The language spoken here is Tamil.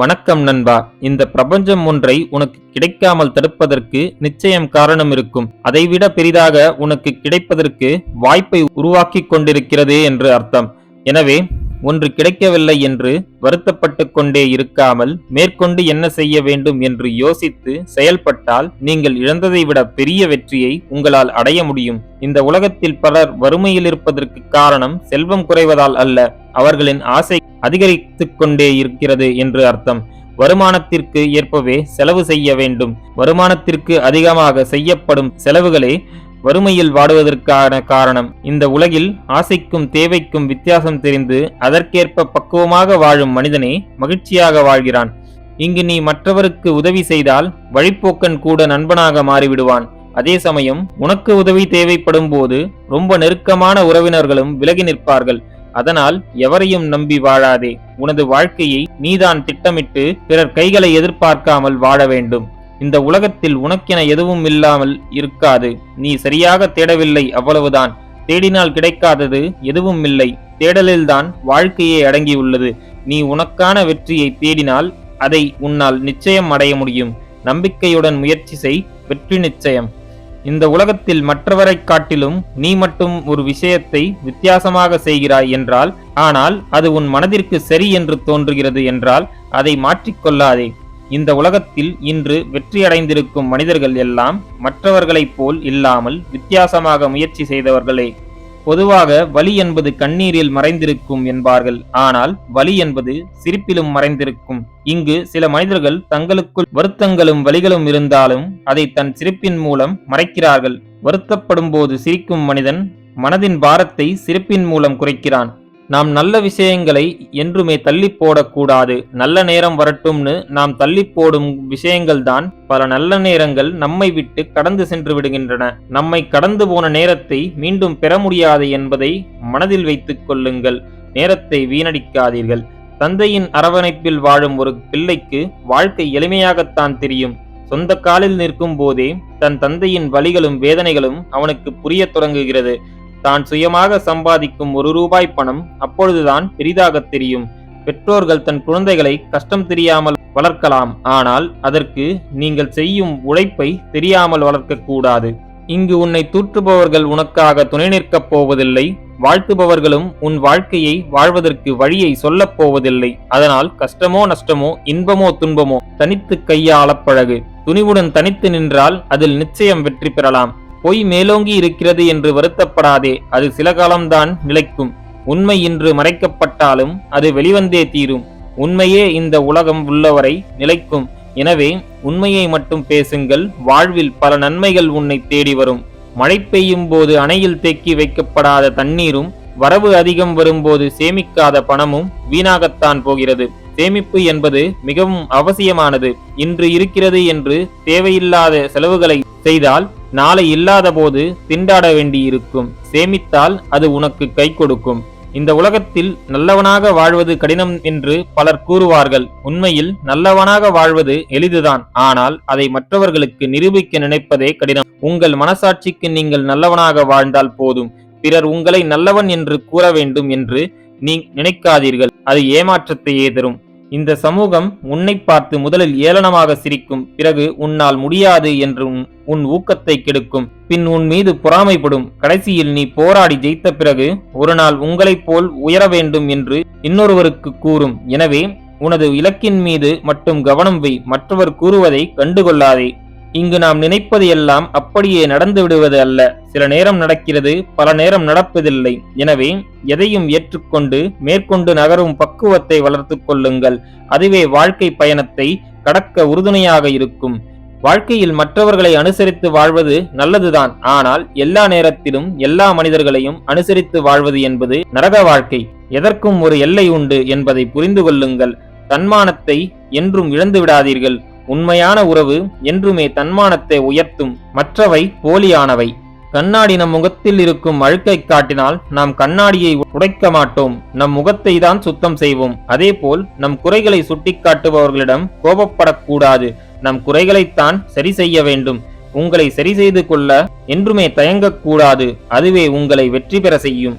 வணக்கம் நண்பா. இந்த பிரபஞ்சம் ஒன்றை உனக்கு கிடைக்காமல் தடுப்பதற்கு நிச்சயம் காரணம் இருக்கும். அதைவிட பெரிதாக உனக்கு கிடைப்பதற்கு வாய்ப்பை உருவாக்கிக் கொண்டிருக்கிறது என்று அர்த்தம். எனவே ஒன்று கிடைக்கவில்லை என்று வருத்தப்பட்டு கொண்டே இருக்காமல் மேற்கொண்டு என்ன செய்ய வேண்டும் என்று யோசித்து செயல்பட்டால் நீங்கள் இழந்ததை விட பெரிய வெற்றியை உங்களால் அடைய முடியும். இந்த உலகத்தில் பலர் வறுமையில் இருப்பதற்கு காரணம் செல்வம் குறைவதால் அல்ல அவர்களின் ஆசை அதிகரித்து கொண்டே இருக்கிறது என்று அர்த்தம். வருமானத்திற்கு ஏற்பவே செலவு செய்ய வேண்டும். வருமானத்திற்கு அதிகமாக செய்யப்படும் செலவுகளே வறுமையில் வாடுவதற்கான காரணம். இந்த உலகில் ஆசைக்கும் தேவைக்கும் வித்தியாசம் தெரிந்து அதற்கேற்ப பக்குவமாக வாழும் மனிதனே மகிழ்ச்சியாக வாழ்கிறான். இங்கு நீ மற்றவருக்கு உதவி செய்தால் வழிப்போக்கன் கூட நண்பனாக மாறிவிடுவான். அதே சமயம் உனக்கு உதவி தேவைப்படும் போது ரொம்ப நெருக்கமான உறவினர்களும் விலகி நிற்பார்கள். அதனால் எவரையும் நம்பி வாழாதே. உனது வாழ்க்கையை நீதான் திட்டமிட்டு பிறர் கைகளை எதிர்பார்க்காமல் வாழ வேண்டும். இந்த உலகத்தில் உனக்கென எதுவும் இல்லாமல் இருக்காது. நீ சரியாக தேடவில்லை அவ்வளவுதான். தேடினால் கிடைக்காதது எதுவும் இல்லை. தேடலில்தான் வாழ்க்கையே அடங்கியுள்ளது. நீ உனக்கான வெற்றியை தேடினால் அதை உன்னால் நிச்சயம் அடைய முடியும். நம்பிக்கையுடன் முயற்சி செய் வெற்றி நிச்சயம். இந்த உலகத்தில் மற்றவரைக் காட்டிலும் நீ மட்டும் ஒரு விஷயத்தை வித்தியாசமாக செய்கிறாய் என்றால் ஆனால் அது உன் மனதிற்கு சரி என்று தோன்றுகிறது என்றால் அதை மாற்றிக்கொள்ளாதே இந்த உலகத்தில் இன்று வெற்றியடைந்திருக்கும் மனிதர்கள் எல்லாம் மற்றவர்களைப் போல் இல்லாமல் வித்தியாசமாக முயற்சி செய்தவர்களே. பொதுவாக வலி என்பது கண்ணீரில் மறைந்திருக்கும் என்பார்கள். ஆனால் வலி என்பது சிரிப்பிலும் மறைந்திருக்கும். இங்கு சில மனிதர்கள் தங்களுக்குள் வருத்தங்களும் வலிகளும் இருந்தாலும் அதை தன் சிரிப்பின் மூலம் மறைக்கிறார்கள். வருத்தப்படும் போது சிரிக்கும் மனிதன் மனதின் பாரத்தை சிரிப்பின் மூலம் குறைக்கிறான். நாம் நல்ல விஷயங்களை என்றுமே தள்ளி போடக்கூடாது. நல்ல நேரம் வரட்டும்னு நாம் தள்ளி போடும் விஷயங்கள் தான் பல நல்ல நேரங்கள் நம்மை விட்டு கடந்து சென்று விடுகின்றன. நம்மை கடந்து போன நேரத்தை மீண்டும் பெற முடியாது என்பதை மனதில் வைத்துக் கொள்ளுங்கள். நேரத்தை வீணடிக்காதீர்கள். தந்தையின் அரவணைப்பில் வாழும் ஒரு பிள்ளைக்கு வாழ்க்கை எளிமையாகத்தான் தெரியும். சொந்த காலில் நிற்கும் போதே தன் தந்தையின் வலிகளும் வேதனைகளும் அவனுக்கு புரிய தொடங்குகிறது. தான் சுயமாக சம்பாதிக்கும் ஒரு ரூபாய் பணம் அப்பொழுதுதான் பெரிதாக தெரியும். பெற்றோர்கள் தன் குழந்தைகளை கஷ்டம் தெரியாமல் வளர்க்கலாம். ஆனால் அதற்கு நீங்கள் செய்யும் உழைப்பை தெரியாமல் வளர்க்கக்கூடாது இங்கு உன்னை தூற்றுபவர்கள் உனக்காக துணை நிற்கப் போவதில்லை. வாழ்த்துபவர்களும் உன் வாழ்க்கையை வாழ்வதற்கு வழியை சொல்லப் போவதில்லை. அதனால் கஷ்டமோ நஷ்டமோ இன்பமோ துன்பமோ தனித்து கையாளப் பழகு. துணிவுடன் தனித்து நின்றால் அதில் நிச்சயம் வெற்றி பெறலாம். பொய் மேலோங்கி இருக்கிறது என்று வருத்தப்படாதே அது சில காலம்தான் நிலைக்கும். உண்மை இன்று மறைக்கப்பட்டாலும் அது வெளிவந்தே தீரும். உண்மையே இந்த உலகம் உள்ளவரை நிலைக்கும். எனவே உண்மையை மட்டும் பேசுங்கள் வாழ்வில் பல நன்மைகள் உன்னை தேடி வரும். மழை பெய்யும் போது அணையில் தேக்கி வைக்கப்படாத தண்ணீரும் வரவு அதிகம் வரும்போது சேமிக்காத பணமும் வீணாகத்தான் போகிறது. சேமிப்பு என்பது மிகவும் அவசியமானது. இன்று இருக்கிறது என்று தேவையில்லாத செலவுகளை செய்தால் நாளை இல்லாத போது திண்டாட வேண்டியிருக்கும். சேமித்தால் அது உனக்கு கை கொடுக்கும். இந்த உலகத்தில் நல்லவனாக வாழ்வது கடினம் என்று பலர் கூறுவார்கள். உண்மையில் நல்லவனாக வாழ்வது எளிதுதான். ஆனால் அதை மற்றவர்களுக்கு நிரூபிக்க நினைப்பதே கடினம். உங்கள் மனசாட்சிக்கு நீங்கள் நல்லவனாக வாழ்ந்தால் போதும். பிறர் உங்களை நல்லவன் என்று கூற வேண்டும் என்று நீ நினைக்காதீர்கள். அது ஏமாற்றத்தையே தரும். இந்த சமூகம் உன்னை பார்த்து முதலில் ஏளனமாக சிரிக்கும் பிறகு உன்னால் முடியாது என்று உன் ஊக்கத்தை கெடுக்கும். பின் உன் மீது பொறாமைப்படும். கடைசியில் நீ போராடி ஜெயித்த பிறகு ஒரு நாள் உங்களைப் போல் உயர வேண்டும் என்று இன்னொருவருக்கு கூறும். எனவே உனது இலக்கின் மீது மட்டும் கவனம் வை. மற்றவர் கூறுவதை கண்டுகொள்ளாதே. இங்கு நாம் நினைப்பது எல்லாம் அப்படியே நடந்து விடுவது அல்ல. சில நேரம் நடக்கிறது பல நேரம் நடப்பதில்லை. எனவே எதையும் ஏற்றுக்கொண்டு மேற்கொண்டு நகரும் பக்குவத்தை வளர்த்து கொள்ளுங்கள். அதுவே வாழ்க்கை பயணத்தை கடக்க உறுதுணையாக இருக்கும். வாழ்க்கையில் மற்றவர்களை அனுசரித்து வாழ்வது நல்லதுதான். ஆனால் எல்லா நேரத்திலும் எல்லா மனிதர்களையும் அனுசரித்து வாழ்வது என்பது நரக வாழ்க்கை. எதற்கும் ஒரு எல்லை உண்டு என்பதை புரிந்து கொள்ளுங்கள். தன்மானத்தை என்றும் இழந்து விடாதீர்கள். உண்மையான உறவு என்றுமே தன்மானத்தை உயர்த்தும் மற்றவை போலியானவை. கண்ணாடி நம் முகத்தில் இருக்கும் அழுக்கை காட்டினால் நாம் கண்ணாடியை உடைக்க மாட்டோம். நம் முகத்தை தான் சுத்தம் செய்வோம். அதேபோல் நம் குறைகளை சுட்டிக்காட்டுபவர்களிடம் கோபப்படக்கூடாது. நம் குறைகளைத்தான் சரி செய்ய வேண்டும். உங்களை சரி செய்து கொள்ள என்றுமே தயங்கக்கூடாது. அதுவே உங்களை வெற்றி பெற செய்யும்.